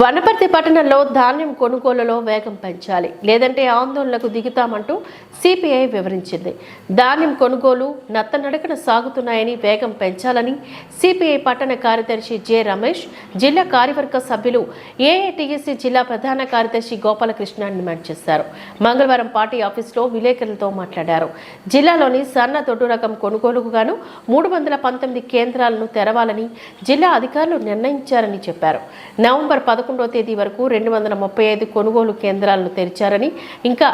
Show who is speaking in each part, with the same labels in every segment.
Speaker 1: వనపర్తి పట్టణంలో ధాన్యం కొనుగోలులో వేగం పెంచాలి. లేదంటే ఆందోళనకు దిగుతామంటూ సిపిఐ వివరించింది. ధాన్యం కొనుగోలు నత్తనడకన సాగుతున్నాయని వేగం పెంచాలని సిపిఐ పట్టణ కార్యదర్శి జె రమేష్ జిల్లా కార్యవర్గ సభ్యులు ఏఐటిఎస్సి జిల్లా ప్రధాన కార్యదర్శి గోపాలకృష్ణ డిమాండ్ చేశారు. మంగళవారం పార్టీ ఆఫీసులో విలేకరులతో మాట్లాడారు. జిల్లాలోని సన్న దొడ్డు రకం కొనుగోలుకు గాను మూడు వందల పంతొమ్మిది కేంద్రాలను తెరవాలని జిల్లా అధికారులు నిర్ణయించారని చెప్పారు. నవంబర్ పదకొండు పదకొండవ తేదీ వరకు రెండు వందల ముప్పై ఐదు కొనుగోలు కేంద్రాలను తెరిచారని ఇంకా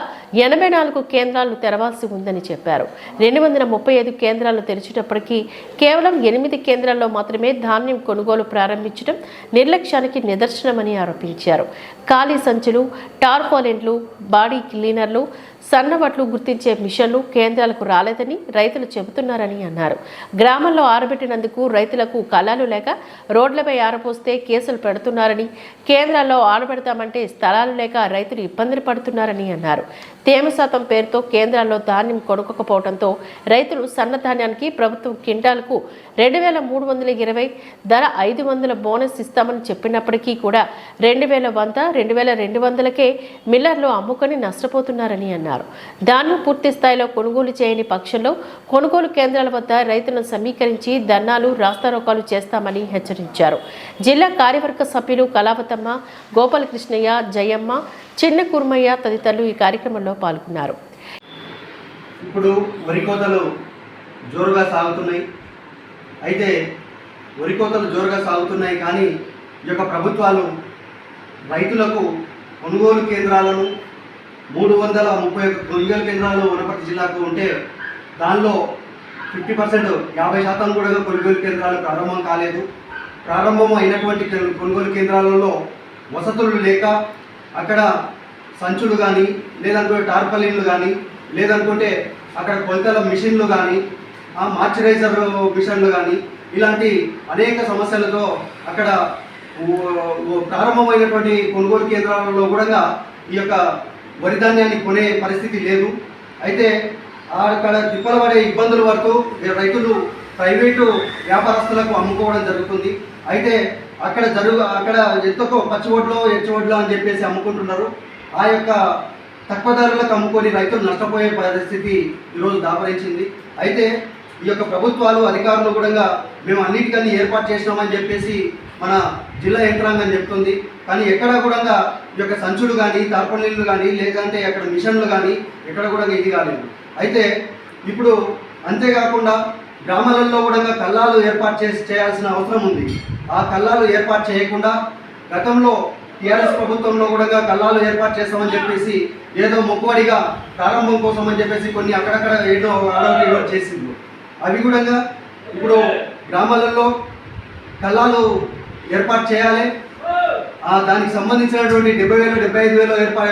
Speaker 1: ఎనభై నాలుగు కేంద్రాలను తెరవాల్సి ఉందని చెప్పారు. రెండు వందల ముప్పై ఐదు కేంద్రాలు తెరిచేటప్పటికీ కేవలం ఎనిమిది కేంద్రాల్లో మాత్రమే ధాన్యం కొనుగోలు ప్రారంభించడం నిర్లక్ష్యానికి నిదర్శనమని ఆరోపించారు. ఖాళీ సంచులు టార్పాలిన్లు బాడీ క్లీనర్లు సన్నవట్లు గుర్తించే మిషన్లు కేంద్రాలకు రాలేదని రైతులు చెబుతున్నారని అన్నారు. గ్రామంలో ఆరబెట్టినందుకు రైతులకు కళాలు లేక రోడ్లపై ఆరపోస్తే కేసులు పెడుతున్నారని కేంద్రాల్లో ఆరబెడతామంటే స్థలాలు లేక రైతులు ఇబ్బందులు పడుతున్నారని అన్నారు. తేమ శాతం పేరుతో కేంద్రాల్లో ధాన్యం కొనుక్కపోవడంతో రైతులు సన్నధాన్యానికి ప్రభుత్వం కింటాలకు రెండు వేల మూడు వందల ఇరవై ధర ఐదు వందల బోనస్ ఇస్తామని చెప్పినప్పటికీ కూడా రెండు వేల వంద రెండు వేల రెండు వందలకే మిల్లర్లు అమ్ముకొని నష్టపోతున్నారని అన్నారు. ధాన్యం పూర్తి స్థాయిలో కొనుగోలు చేయని పక్షంలో కొనుగోలు కేంద్రాల వద్ద రైతులను సమీకరించి ధర్నాలు రాస్తారోకాలు చేస్తామని హెచ్చరించారు. జిల్లా కార్యవర్గ సభ్యులు కళావతమ్మ గోపాలకృష్ణయ్య జయమ్మ చిన్న కుర్మయ్య తదితరులు ఈ కార్యక్రమంలో పాల్గొన్నారు.
Speaker 2: ఇప్పుడు వరి కోతలు జోరుగా సాగుతున్నాయి. అయితే వరి కోతలు జోరుగా సాగుతున్నాయి కానీ ఈ యొక్క ప్రభుత్వాలు రైతులకు కొనుగోలు కేంద్రాలను మూడు వందల ముప్పై ఒక్క కొనుగోలు కేంద్రాలు వనపర్తి జిల్లాకు ఉంటే దానిలో ఫిఫ్టీ పర్సెంట్ యాభై శాతం కూడా కొనుగోలు కేంద్రాలు ప్రారంభం కాలేదు. ప్రారంభం అయినటువంటి కొనుగోలు కేంద్రాలలో వసతులు లేక అక్కడ సంచులు కానీ లేదనుకుంటే టార్పలిన్లు కానీ లేదనుకుంటే అక్కడ కొలతల మిషన్లు కానీ ఆ మార్చరైజర్ మిషన్లు కానీ ఇలాంటి అనేక సమస్యలతో అక్కడ ప్రారంభమైనటువంటి కొనుగోలు కేంద్రాలలో కూడా ఈ యొక్క వరి ధాన్యాన్ని కొనే పరిస్థితి లేదు. అయితే అక్కడ తిప్పలబడే ఇబ్బందుల వరకు రైతులు ప్రైవేటు వ్యాపారస్తులకు అమ్ముకోవడం జరుగుతుంది. అయితే అక్కడ జరుగు అక్కడ ఎంతో పచ్చి ఓట్లో అని చెప్పేసి అమ్ముకుంటున్నారు. ఆ యొక్క తక్కువ ధరలకు అమ్ముకొని రైతులు నష్టపోయే పరిస్థితి ఈరోజు దాపరించింది. అయితే ఈ యొక్క ప్రభుత్వాలు అధికారులు కూడా మేము అన్నిటికన్నీ ఏర్పాటు చేసినామని చెప్పేసి మన జిల్లా యంత్రాంగం చెప్తుంది. కానీ ఎక్కడ కూడా ఈ యొక్క సంచులు కానీ తార్పణీలు కానీ లేదంటే అక్కడ మిషన్లు కానీ ఎక్కడ కూడా ఇది కాలేదు. అయితే ఇప్పుడు అంతేకాకుండా గ్రామాలలో కూడా కల్లాలు ఏర్పాటు చేసి చేయాల్సిన అవసరం ఉంది. ఆ కల్లాలు ఏర్పాటు చేయకుండా గతంలో టీఆర్ఎస్ ప్రభుత్వంలో కూడా కల్లాలు ఏర్పాటు చేస్తామని చెప్పేసి ఏదో మొక్కువడిగా ప్రారంభం కోసం అని చెప్పేసి కొన్ని అక్కడక్కడ ఏదో ఆడవాళ్ళు చేసింది అవి కూడా ఇప్పుడు గ్రామాలలో కళ్ళాలు ఏర్పాటు చేయాలి. ఆ దానికి సంబంధించినటువంటి డెబ్బై వేలు డెబ్బై ఐదు వేలు ఏర్పా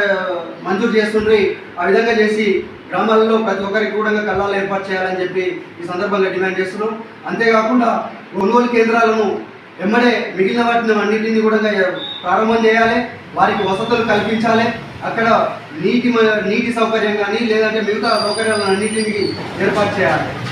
Speaker 2: మంజూరు చేస్తుండ్రి. ఆ విధంగా చేసి గ్రామాలలో ప్రతి ఒక్కరికి కూడా కల్లాలు ఏర్పాటు చేయాలని చెప్పి ఈ సందర్భంగా డిమాండ్ చేస్తున్నాం. అంతేకాకుండా కొనుగోలు కేంద్రాలను వెంబడే మిగిలిన వాటిని అన్నింటినీ కూడా ప్రారంభం చేయాలి. వారికి వసతులు కల్పించాలి. అక్కడ నీటి మ- నీటి సౌకర్యం కానీ లేదంటే మిగతా సౌకర్యాలను అన్నింటినీ ఏర్పాటు చేయాలి.